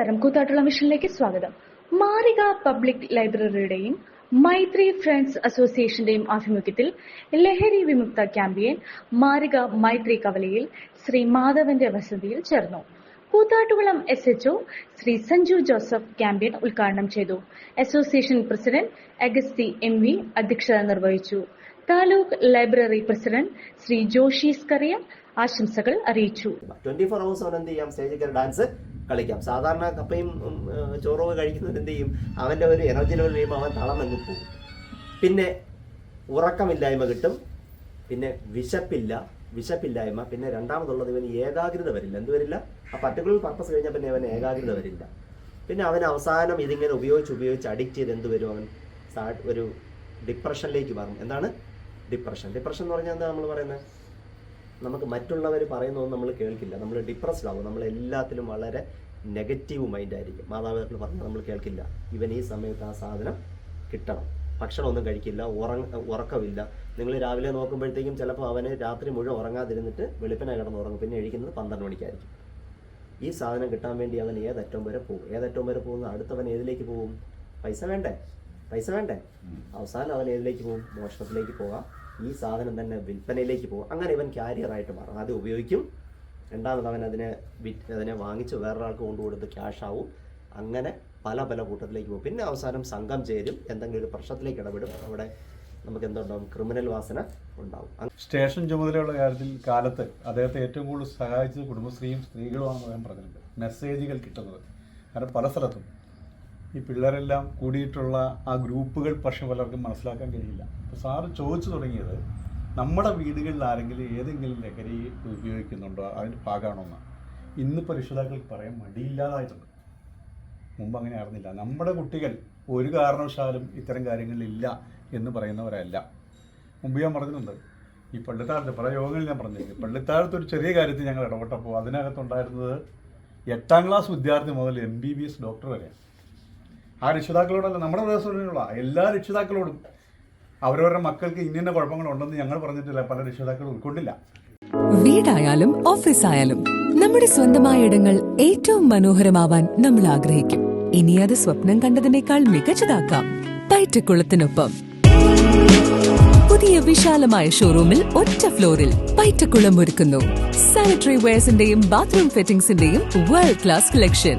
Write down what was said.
നമസ്കാരം. കൂത്താട്ടുള്ള മിഷനിലേക്ക് സ്വാഗതം. മാറിക പബ്ലിക് ലൈബ്രറിയുടെയും മൈത്രി ഫ്രണ്ട്സ് അസോസിയേഷന്റെയും ആഭിമുഖ്യത്തിൽ ലഹരി വിമുക്ത ക്യാമ്പയിൻ മാറിക മൈത്രി കവലയിൽ ശ്രീ മാധവന്റെ വസതിയിൽ ചേർന്നു. Koothattukulam S HO Shri Sanju Joseph campaign ഉദ്ഘാടനം ചെയ്തു. Association president Agasthi M V അധ്യക്ഷത നിർവഹിച്ചു. താലൂക്ക് ലൈബ്രറി പ്രസിഡന്റ് ശ്രീ ജോഷി സ്കറിയ ആശംസകൾ അറിയിച്ചു. ട്വന്റി ഫോർ ചെയ്യാം. സ്റ്റേജിൽ ഡാൻസ്. കളിക്കാം. സാധാരണ കപ്പയും ചോറൊക്കെ കഴിക്കുന്നത് എന്ത് ചെയ്യും? അവന്റെ ഒരു എനർജി ലെവൽ കഴിയുമ്പോൾ അവൻ തളർന്നങ്ങ് പോകും. പിന്നെ ഉറക്കമില്ലായ്മ കിട്ടും. പിന്നെ വിശപ്പില്ല. വിശപ്പില്ലായ്മ. പിന്നെ രണ്ടാമതുള്ളത് ഇവന് ഏകാഗ്രത വരില്ല. എന്ത് വരില്ല? ആ പർട്ടിക്കുലർ പർപ്പസ് കഴിഞ്ഞാൽ പിന്നെ അവൻ ഏകാഗ്രത വരില്ല. പിന്നെ അവൻ അവസാനം ഇതിങ്ങനെ ഉപയോഗിച്ച് ഉപയോഗിച്ച് അഡിക്റ്റ് ചെയ്ത് എന്ത് വരും? അവൻ ഒരു ഡിപ്രഷനിലേക്ക് മാറും. എന്താണ്? ഡിപ്രഷൻ ഡിപ്രഷൻ എന്ന് പറഞ്ഞാൽ എന്താ നമ്മൾ പറയുന്നത് നമുക്ക് മറ്റുള്ളവർ പറയുന്നതൊന്നും നമ്മൾ കേൾക്കില്ല. നമ്മൾ ഡിപ്രസ്ഡ് ആവും. നമ്മൾ എല്ലാത്തിലും വളരെ നെഗറ്റീവ് മൈൻഡ് ആയിരിക്കും മാതാപിതാക്കൾ പറഞ്ഞാൽ നമ്മൾ കേൾക്കില്ല. ഇവൻ ഈ സമയത്ത് ആ സാധനം കിട്ടണം. ഭക്ഷണമൊന്നും കഴിക്കില്ല ഉറങ്ങ ഉറക്കമില്ല. നിങ്ങൾ രാവിലെ നോക്കുമ്പോഴത്തേക്കും ചിലപ്പോൾ അവന് രാത്രി മുഴുവൻ ഉറങ്ങാതിരുന്നിട്ട് വെളുപ്പിനെ കിടന്ന് ഉറങ്ങും പിന്നെ എഴുതിക്കുന്നത് പന്ത്രണ്ട് മണിക്കായിരിക്കും. ഈ സാധനം കിട്ടാൻ വേണ്ടി അവൻ ഏതറ്റം വരെ പോകും. ഏതറ്റം വരെ പോകുന്ന അടുത്തവൻ ഏതിലേക്ക് പോകും? പൈസ വേണ്ടേ? പൈസ വേണ്ടേ? അവസാനം അവൻ ഏതിലേക്ക് പോകും? മോഷണത്തിലേക്ക് പോകാം. ഈ സാധനം തന്നെ വിൽപ്പനയിലേക്ക് പോകും. അങ്ങനെ ഇവൻ ക്യാരിയറായിട്ട് മാറും. ആദ്യം ഉപയോഗിക്കും. രണ്ടാമത് അവൻ അതിനെ വിറ്റ് അതിനെ വാങ്ങിച്ച് വേറൊരാൾക്ക് കൊണ്ടുകൊടുത്ത് ക്യാഷ് ആവും. അങ്ങനെ പല പല കൂട്ടത്തിലേക്ക് പോകും. പിന്നെ അവസാനം സംഘം ചേരും. എന്തെങ്കിലും ഒരു പ്രശ്നത്തിലേക്ക് ഇടപെടും. അവിടെ നമുക്ക് എന്തുണ്ടാവും? ക്രിമിനൽ വാസന ഉണ്ടാവും. സ്റ്റേഷൻ ചുമതലയുള്ള കാര്യത്തിൽ കാലത്ത് അദ്ദേഹത്തെ ഏറ്റവും കൂടുതൽ സഹായിച്ചത് കുടുംബശ്രീയും സ്ത്രീകളുമാണെന്ന് അദ്ദേഹം പറഞ്ഞിട്ടുണ്ട്. മെസ്സേജുകൾ കിട്ടുന്നത്. കാരണം പല സ്ഥലത്തും ഈ പിള്ളേരെല്ലാം കൂടിയിട്ടുള്ള ആ ഗ്രൂപ്പുകൾ പക്ഷെ പലർക്കും മനസ്സിലാക്കാൻ കഴിയില്ല. അപ്പോൾ സാറ് ചോദിച്ചു തുടങ്ങിയത് നമ്മുടെ വീടുകളിൽ ആരെങ്കിലും ഏതെങ്കിലും ലഹരി ഉപയോഗിക്കുന്നുണ്ടോ? അതിന്റെ ഭാഗമാണോന്ന് ഇന്നിപ്പോൾ രക്ഷിതാക്കൾക്ക് പറയാൻ മടിയില്ലാതായിട്ടുണ്ട്. മുമ്പ് അങ്ങനെ ആയിരുന്നില്ല. നമ്മുടെ കുട്ടികൾ ഒരു കാരണവശാലും ഇത്തരം കാര്യങ്ങളിലില്ല എന്ന് പറയുന്നവരല്ല. മുമ്പ് ഞാൻ പറഞ്ഞിട്ടുണ്ട്. ഈ പള്ളിത്താഴത്ത് പല യോഗങ്ങളിൽ ഞാൻ പറഞ്ഞിരുന്നു പള്ളിത്താഴത്ത് ഒരു ചെറിയ കാര്യത്തിൽ ഞങ്ങൾ ഇടപെട്ടപ്പോൾ അതിനകത്തുണ്ടായിരുന്നത് എട്ടാം ക്ലാസ് വിദ്യാർത്ഥി മുതൽ M B B S doctor വരെ ആ രക്ഷിതാക്കളോടല്ല നമ്മുടെ പ്രദേശത്തുള്ള എല്ലാ രക്ഷിതാക്കളോടും അവരവരുടെ മക്കൾക്ക് ഇന്ന കുഴപ്പങ്ങളുണ്ടെന്ന് ഞങ്ങൾ പറഞ്ഞിട്ടില്ല പല രക്ഷിതാക്കളും ഉൾക്കൊണ്ടില്ല. വീടായാലും ഓഫീസ് ആയാലും നമ്മുടെ സ്വന്തമായ ഇടങ്ങൾ ഏറ്റവും മനോഹരമാവാൻ നമ്മൾ ആഗ്രഹിക്കും. ഇനി അത് സ്വപ്നം കണ്ടതിനേക്കാൾ മികച്ചതാക്കാം. പൈറ്റക്കുളത്തിനൊപ്പം. പുതിയ വിശാലമായ ഷോറൂമിൽ ഒറ്റ ഫ്ലോറിൽ പൈറ്റക്കുളം ഒരുക്കുന്നു. സാനിറ്ററി വെയർസിന്റെയും ബാത്റൂം ഫിറ്റിംഗ്സിന്റെയും വേൾഡ് ക്ലാസ് കളക്ഷൻ